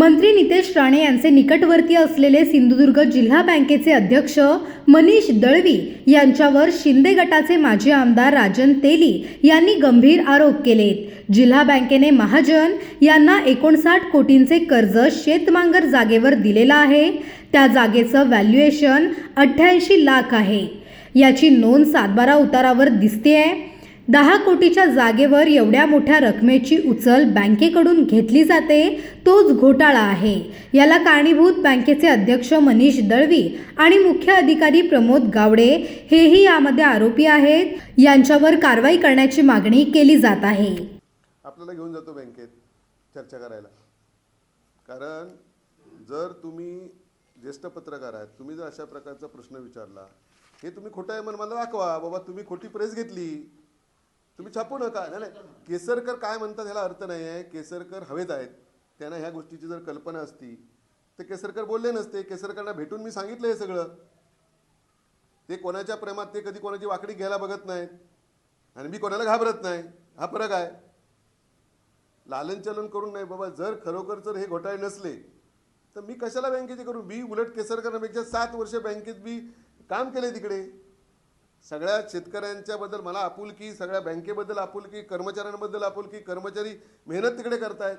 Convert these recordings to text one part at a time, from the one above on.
मंत्री नितेश राणे यांचे निकटवर्तीय असलेले सिंधुदुर्ग जिल्हा बँकेचे अध्यक्ष मनीष दळवी यांच्यावर शिंदे गटाचे माजी आमदार राजन तेली यांनी गंभीर आरोप केलेत. जिल्हा बँकेने महाजन यांना एकोणसाठ कोटींचे कर्ज शेतमांगर जागेवर दिलेलं आहे. त्या जागेचं व्हॅल्युएशन अठ्ठ्याऐंशी लाख आहे. याची नोंद सातबारा उतारावर दिसते आहे दहा कोटीच्या जागेवर एवढ्या मोठ्या रकमेची उचल बँकेकडून घेतली जाते तोच घोटाळा आहे. याला कारणीभूत बँकेचे अध्यक्ष मनीष दळवी आणि मुख्य अधिकारी प्रमोद गावडे हेही यामध्ये आरोपी आहेत. यांच्यावर कारवाई करण्याची मागणी केली जात आहे. आपल्याला घेऊन जातो बँकेत चर्चा करायला. कारण जर तुम्ही ज्येष्ठ पत्रकार आहात तुम्ही जर अशा प्रकारचा प्रश्न विचारला हे तुम्ही खोटं आहे म्हणून मला दाखवा बाबा तुम्ही खोटी प्रेस घेतली. तुम्ही छापू नका. नाही नाही. केसरकर काय म्हणतात ह्याला अर्थ नाही आहे. केसरकर हवेत आहेत. त्यांना ह्या गोष्टीची जर कल्पना असती तर केसरकर बोलले नसते. केसरकरांना भेटून मी सांगितलं हे सगळं. ते कोणाच्या प्रेमात ते कधी कोणाची वाकडी घ्यायला बघत नाहीत. आणि मी कोणाला घाबरत नाही. हा फरक आहे. लालन चलन करून नाही बाबा जर खरोखर जर हे घोटाळे नसले तर मी कशाला बँकेचे करू? मी उलट केसरकरांपेक्षा सात वर्ष बँकेत मी काम केले तिकडे. सगळ्या शेतकऱ्यांच्याबद्दल मला आपुलकी सगळ्या बँकेबद्दल आपुलकी कर्मचाऱ्यांबद्दल आपुलकी कर्मचारी मेहनत तिकडे करतायत.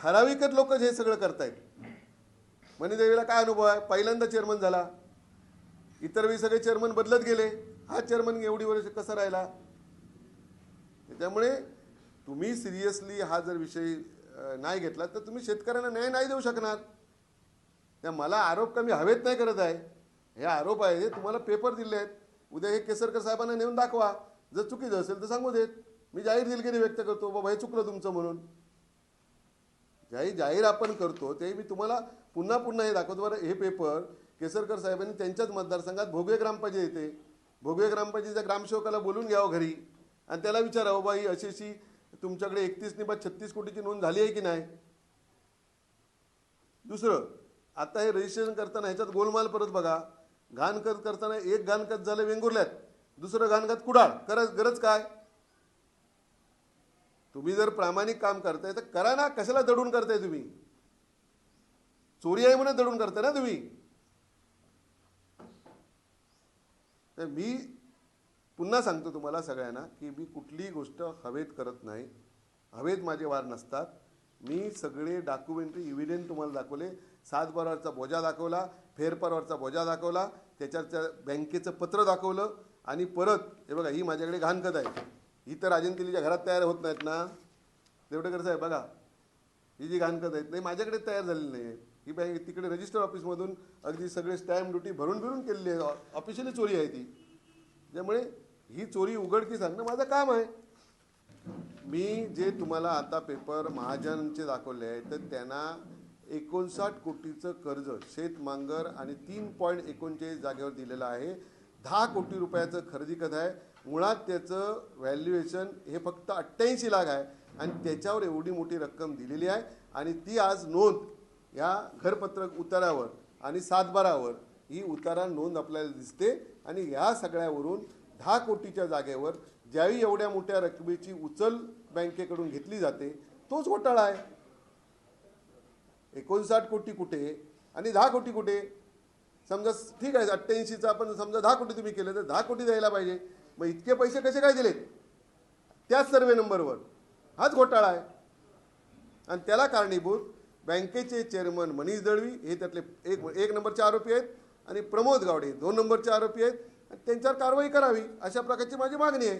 ठराविकच लोक हे सगळं करतायत. मणिदेवीला काय अनुभव आहे? पहिल्यांदा चेअरमन झाला. इतर वेळी सगळे चेअरमन बदलत गेले. हा चेअरमन एवढी वर्ष कसा राहिला? त्याच्यामुळे तुम्ही सिरियसली हा जर विषय नाही घेतला तर तुम्ही शेतकऱ्यांना न्याय नाही देऊ शकणार. त्या मला आरोप कमी हवेत नाही करत आहे. हे आरोप आहे हे तुम्हाला पेपर दिले आहेत उद्या हे केसरकर साहेबांना नेऊन दाखवा. जर चुकीचं असेल तर सांगू देत. मी जाहीर दिलगिरी व्यक्त करतो बाबा हे चुकलं तुमचं म्हणून. ज्याही जाहीर आपण करतो ते मी तुम्हाला पुन्हा पुन्हा हे दाखवतो. बरं हे पेपर केसरकर साहेबांनी त्यांच्याच मतदारसंघात भोगवे ग्रामपंचायत येते. भोगवे ग्रामपंचायतीच्या ग्रामसेवकाला बोलून घ्यावं घरी. आणि त्याला विचारावं बाबा ही अशी अशी तुमच्याकडे एकतीस निबा छत्तीस कोटीची नोंद झाली आहे की नाही? दुसरं आता हे रजिस्ट्रेशन करताना ह्याच्यात गोलमाल परत बघा. घाणखत करताना एक घाणखत झालं वेंगुर्ल्यात. दुसरं घाणखत कुडाळ. गरज गरज काय? तुम्ही जर प्रामाणिक काम करताय तर करा ना. कशाला दडून करताय तुम्ही? चोरी आहे म्हणून दडून करताय ना तुम्ही? तर मी पुन्हा सांगतो तुम्हाला सगळ्यांना की मी कुठलीही गोष्ट हवेत करत नाही. हवेत माझे वार नसतात. मी सगळे डॉक्युमेंटरी इव्हिडेंट तुम्हाला दाखवले. सातबारावरचा बोजा दाखवला फेरपारवरचा बोजा दाखवला त्याच्यावरच्या बँकेचं पत्र दाखवलं आणि परत हे बघा ही माझ्याकडे घाणखत आहे. ही तर राजन केलीच्या घरात तयार होत नाहीत ना. देवडेकर साहेब बघा ही जी घाणखत आहेत नाही माझ्याकडे तयार झालेली नाही आहे. ही बँक तिकडे रजिस्टर ऑफिसमधून अगदी सगळे स्टॅम्प ड्युटी भरून भरून केलेली आहे. ऑफिशियली चोरी आहे ती. त्यामुळे ही चोरी उघडकीस आणणं माझं काम आहे. मी जे तुम्हाला आता पेपर महाजनचे दाखवले आहे तर त्यांना एकोणसाठ कोटीचं कर्ज शेतमांगर आणि तीन पॉईंट एकोणचाळीस जागेवर दिलेलं आहे. दहा कोटी रुपयाचं खरेदी खत आहे? मुळात त्याचं व्हॅल्युएशन हे फक्त अठ्ठ्याऐंशी लाख आहे आणि त्याच्यावर एवढी मोठी रक्कम दिलेली आहे. आणि ती आज नोंद या घरपत्रक उतारावर आणि सातबारावर ही उतारा नोंद आपल्याला दिसते. आणि या सगळ्यावरून दहा कोटीच्या जागेवर ज्यावेळी एवढ्या मोठ्या रकमेची उचल बँकेकडून घेतली जाते तोच घोटाळा आहे. एकोणसाठ कोटी कुठे आणि दहा कोटी कुठे? समजा ठीक आहे अठ्ठ्याऐंशीचा आपण समजा दहा कोटी तुम्ही केलं तर दहा कोटी द्यायला पाहिजे. मग इतके पैसे कसे काय दिलेत? त्याच सर्वे नंबरवर. हाच घोटाळा आहे. आणि त्याला कारणीभूत बँकेचे चेअरमन मनीष दळवी हे त्यातले एक एक नंबरचे आरोपी आहेत आणि प्रमोद गावडे दोन नंबरचे आरोपी आहेत. आणि त्यांच्यावर कारवाई करावी अशा प्रकारची माझी मागणी आहे.